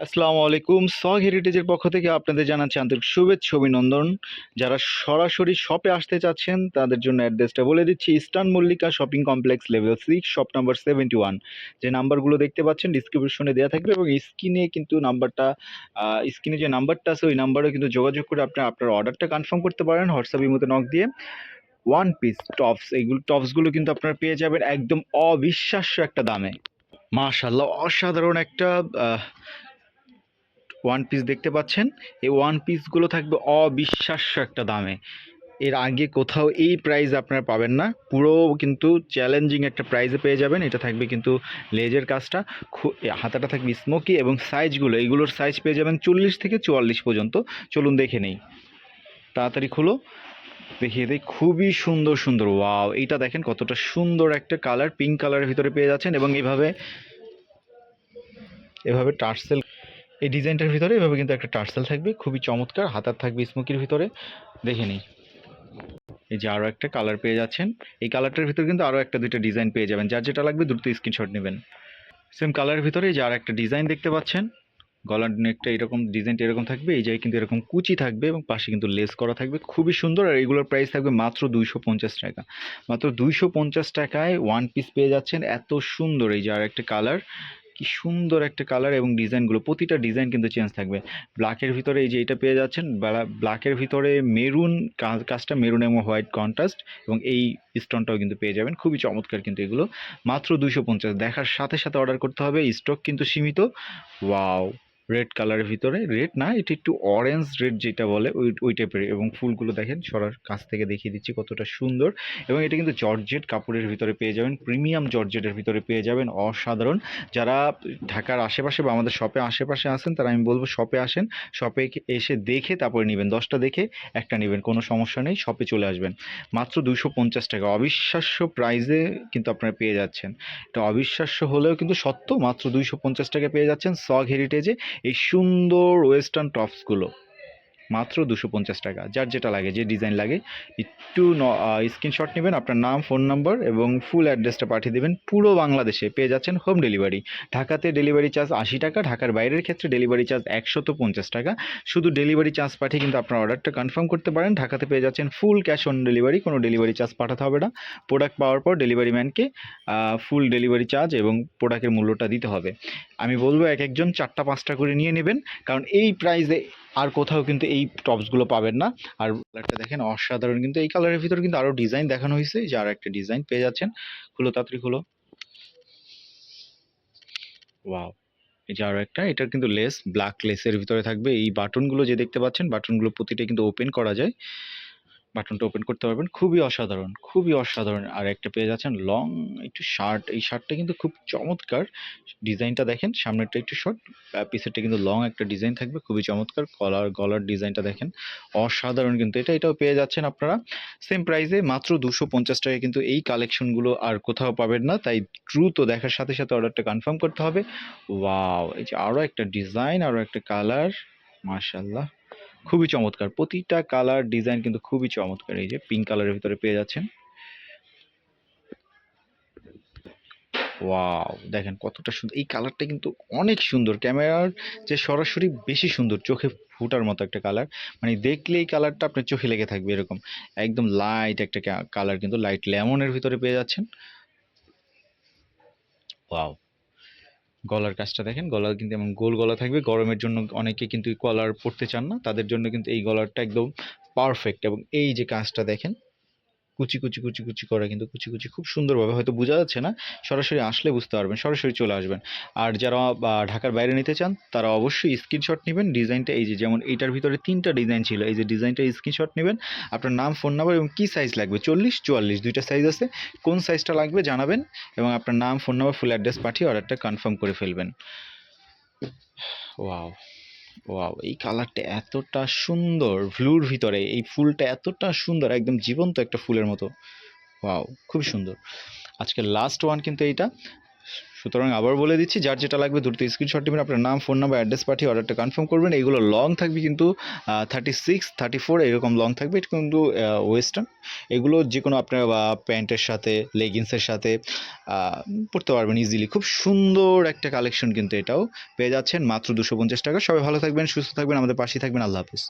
আসসালামু আলাইকুম। সগ হেরিটেজের পক্ষ থেকে আপনাদের জানাচ্ছি আন্তরিক শুভেচ্ছা, অভিনন্দন। যারা সরাসরি শপে আসতে চাচ্ছেন, তাদের জন্য অ্যাড্রেসটা বলে দিচ্ছি। Eastern Mallika shopping complex level six shop number seventy one যে নাম্বারগুলো দেখতে পাচ্ছেন ডিসক্রিপশনে দেওয়া থাকবে এবং স্ক্রিনে কিন্তু নাম্বারটা স্ক্রিনে যে নাম্বারটা আছে, ওই নাম্বারেও কিন্তু যোগাযোগ করে আপনি আপনার অর্ডারটা কনফার্ম করতে পারেন হোয়াটসঅ্যাপের মতো নক দিয়ে। ওয়ান পিস টপস এইগুলো টপসগুলো কিন্তু আপনারা পেয়ে যাবেন একদম অবিশ্বাস্য একটা দামে। মাশাল্লাহ অসাধারণ একটা ওয়ান পিস দেখতে পাচ্ছেন? এই ওয়ান পিসগুলো থাকবে অবিশ্বাস্য একটা দামে। এর আগে কোথাও এই প্রাইস আপনারা পাবেন না। পুরো কিন্তু চ্যালেঞ্জিং একটা প্রাইসে পেয়ে যাবেন। এটা থাকবে কিন্তু লেজের কাজটা। হাতাটা থাকবে স্মোকি এবং সাইজগুলো এইগুলোর সাইজ পেয়ে যাবেন চল্লিশ থেকে চুয়াল্লিশ পর্যন্ত। চলুন দেখে নেই। তাড়াতাড়ি খুলো। দেখিয়ে দিই। খুবই সুন্দর সুন্দর। ওয়াও এইটা দেখেন কতটা সুন্দর একটা কালার পিঙ্ক কালারের ভিতরে পেয়ে যাচ্ছেন এবং এইভাবে এভাবে টার্সেল এই ডিজাইনটার ভিতরে এভাবে কিন্তু একটা টার্সেল থাকবে, খুবই চমৎকার, হাতার থাকবে স্মোকির ভিতরে, দেখে নিই এই যে আরও একটা কালার পেয়ে যাচ্ছেন, এই কালারটার ভিতরে কিন্তু আরও একটা দুইটা ডিজাইন পেয়ে যাবেন, যার যেটা লাগবে দ্রুত স্ক্রিনশট নেবেন। সেম কালারের ভিতরে যে আর একটা ডিজাইন দেখতে পাচ্ছেন, গলার নেকটা এরকম ডিজাইনটা এরকম থাকবে, এই জায়গায় কিন্তু এরকম কুচি থাকবে এবং পাশে কিন্তু লেস করা থাকবে, খুবই সুন্দর আর এগুলোর প্রাইস থাকবে মাত্র দুইশো পঞ্চাশ টাকা। মাত্র দুইশো পঞ্চাশ টাকায় ওয়ান পিস পেয়ে যাচ্ছেন, এত সুন্দর এই যে আর একটা কালার কি সুন্দর একটা কালার এবং ডিজাইনগুলো প্রতিটা ডিজাইন কিন্তু চেঞ্জ থাকবে। ব্ল্যাকের ভিতরে এই যে এটা পেয়ে যাচ্ছেন ব্ল্যাকের ভিতরে মেরুন কাজটা মেরুন এবং হোয়াইট কন্ট্রাস্ট এবং এই স্টোনটাও কিন্তু পেয়ে যাবেন। খুবই চমৎকার কিন্তু এগুলো। মাত্র দুশো পঞ্চাশ। দেখার সাথে সাথে অর্ডার করতে হবে। স্টক কিন্তু সীমিত। ওয়াও রেড কালারের ভিতরে রেড না, এটা একটু অরেঞ্জ রেড যেটা বলে, ওই ওই টাইপের এবং ফুলগুলো দেখেন, সরার কাছ থেকে দেখিয়ে দিচ্ছি কতটা সুন্দর, এবং এটা কিন্তু জর্জেট কাপড়ের ভিতরে পেয়ে যাবেন প্রিমিয়াম জর্জেটের ভিতরে পেয়ে যাবেন, অসাধারণ। যারা ঢাকার আশেপাশে বা আমাদের শপে আশেপাশে আসেন তারা আমি বলব শপে আসেন শপে এসে দেখে তারপরে নেবেন, দশটা দেখে একটা নেবেন, কোনো সমস্যা নেই শপে চলে আসবেন। মাত্র দুশো পঞ্চাশ টাকা, অবিশ্বাস্য প্রাইজে কিন্তু আপনারা পেয়ে যাচ্ছেন। এটা অবিশ্বাস্য হলেও কিন্তু সত্য, মাত্র দুইশো পঞ্চাশ টাকা পেয়ে যাচ্ছেন সগ হেরিটেজে এই সুন্দর ওয়েস্টার্ন টপসগুলো মাত্র দুশো পঞ্চাশ টাকা। যার যেটা লাগে, যে ডিজাইন লাগে, একটু স্ক্রিনশট নেবেন, আপনার নাম ফোন নাম্বার এবং ফুল অ্যাড্রেসটা পাঠিয়ে দেবেন। পুরো বাংলাদেশে পেয়ে যাচ্ছেন হোম ডেলিভারি ঢাকাতে ডেলিভারি চার্জ আশি টাকা, ঢাকার বাইরের ক্ষেত্রে ডেলিভারি চার্জ একশত পঞ্চাশ টাকা। শুধু ডেলিভারি চার্জ পাঠিয়ে কিন্তু আপনার অর্ডারটা কনফার্ম করতে পারেন। ঢাকাতে পেয়ে যাচ্ছেন ফুল ক্যাশ অন ডেলিভারি কোনো ডেলিভারি চার্জ পাঠাতে হবে না। প্রোডাক্ট পাওয়ার পর ডেলিভারি ম্যানকে ফুল ডেলিভারি চার্জ এবং প্রোডাক্টের মূল্যটা দিতে হবে। আমি বলব এক একজন চারটা, পাঁচটা করে নিয়ে নেবেন। কারণ এই প্রাইসে আর কোথাও কিন্তু এই টপসগুলো পাবেন না। আর কালারটা দেখেন অসাধারণ কিন্তু এই কালারের ভিতরে কিন্তু আরও ডিজাইন দেখানো হয়েছে যে আর একটা ডিজাইন পেয়ে যাচ্ছেন। খুলো, তাড়াতাড়ি খুলো। ওয়াও এই যে আরও একটা, এটার কিন্তু লেস ব্ল্যাক লেসের ভিতরে থাকবে। এই বাটনগুলো যে দেখতে পাচ্ছেন বাটনগুলো প্রতিটা কিন্তু ওপেন করা যায়। বাটনটা ওপেন করতে পারবেন। খুবই অসাধারণ খুবই অসাধারণ আর একটা পেয়ে যাচ্ছেন লং একটু শার্ট এই শার্টটা কিন্তু খুব চমৎকার। ডিজাইনটা দেখেন, সামনেরটা একটু শর্ট পিছেরটা কিন্তু লং একটা ডিজাইন থাকবে, খুবই চমৎকার। কলার গলার ডিজাইনটা দেখেন, অসাধারণ কিন্তু। এটা, এটাও পেয়ে যাচ্ছেন আপনারা। সেম প্রাইসে মাত্র দুশো পঞ্চাশ টাকায় কিন্তু এই কালেকশনগুলো আর কোথাও পাবেন না। তাই দ্রুত দেখার সাথে সাথে অর্ডারটা কনফার্ম করতে হবে। ওয়াও এই যে আরও একটা ডিজাইন আরও একটা কালার মাশাল্লাহ খুবই চমৎকার। প্রতিটা কালার ডিজাইন কিন্তু খুবই চমৎকার। এই যে পিঙ্ক কালারের ভিতরে পেয়ে যাচ্ছেন। ওয়াও দেখেন কতটা সুন্দর এই কালারটা কিন্তু অনেক সুন্দর। ক্যামেরার যে সরাসরি বেশি সুন্দর, চোখে ফুটার মতো একটা কালার মানে দেখলে এই কালারটা আপনার চোখে লেগে থাকবে এরকম। একদম লাইট একটা কালার কিন্তু লাইট লেমনের ভিতরে পেয়ে যাচ্ছেন। ওয়াও গলার কাজটা দেখেন, গলার কিন্তু এমন গোল গলা থাকবে। গরমের জন্য অনেকে কিন্তু কলার পরতে চান না। তাদের জন্য কিন্তু এই গলারটা একদম পারফেক্ট এবং এই যে কাজটা দেখেন কুচি কুচি কুচি কুচি করা কিন্তু কুচি কুচি খুব সুন্দরভাবে, হয়তো বোঝা যাচ্ছে না, সরাসরি আসলে বুঝতে পারবেন, সরাসরি চলে আসবেন। আর যারা ঢাকার বাইরে নিতে চান, তারা অবশ্যই স্ক্রিনশট নেবেন ডিজাইনটা এই যে, যেমন এইটার ভিতরে তিনটা ডিজাইন ছিল, এই যে ডিজাইনটা স্ক্রিনশট নেবেন, আপনার নাম ফোন নাম্বার এবং কী সাইজ লাগবে, চল্লিশ, চুয়াল্লিশ, দুইটা সাইজ আছে, কোন সাইজটা লাগবে জানাবেন এবং আপনার নাম ফোন নাম্বার ফুল অ্যাড্রেস পাঠিয়ে অর্ডারটা কনফার্ম করে ফেলবেন। ওয়াও ওয়াও, এই কালারটা এতটা সুন্দর। ব্লুর ভিতরে, এই ফুলটা এতটা সুন্দর, একদম জীবন্ত একটা ফুলের মতো। ওয়াও খুব সুন্দর। আজকে লাস্ট ওয়ান কিন্তু এইটা। সুতরাং আবার বলে দিচ্ছি, যার যেটা লাগবে দ্রুত স্ক্রিনশট নেবেন, আপনার নাম ফোন নাম্বার অ্যাড্রেস পাঠিয়ে অর্ডারটা কনফার্ম করবেন। এগুলো লং থাকবে কিন্তু থার্টি সিক্স থার্টি ফোর এরকম লং থাকবে। এটা কিন্তু ওয়েস্টার্ন এগুলো যে কোনো আপনার প্যান্টের সাথে লেগিংসের সাথে পরতে পারবেন ইজিলি খুব সুন্দর একটা কালেকশন কিন্তু এটাও। পেয়ে যাচ্ছেন মাত্র দুশো পঞ্চাশ টাকা। সবাই ভালো থাকবেন, সুস্থ থাকবেন, আমাদের পাশেই থাকবেন। আল্লাহ হাফিজ।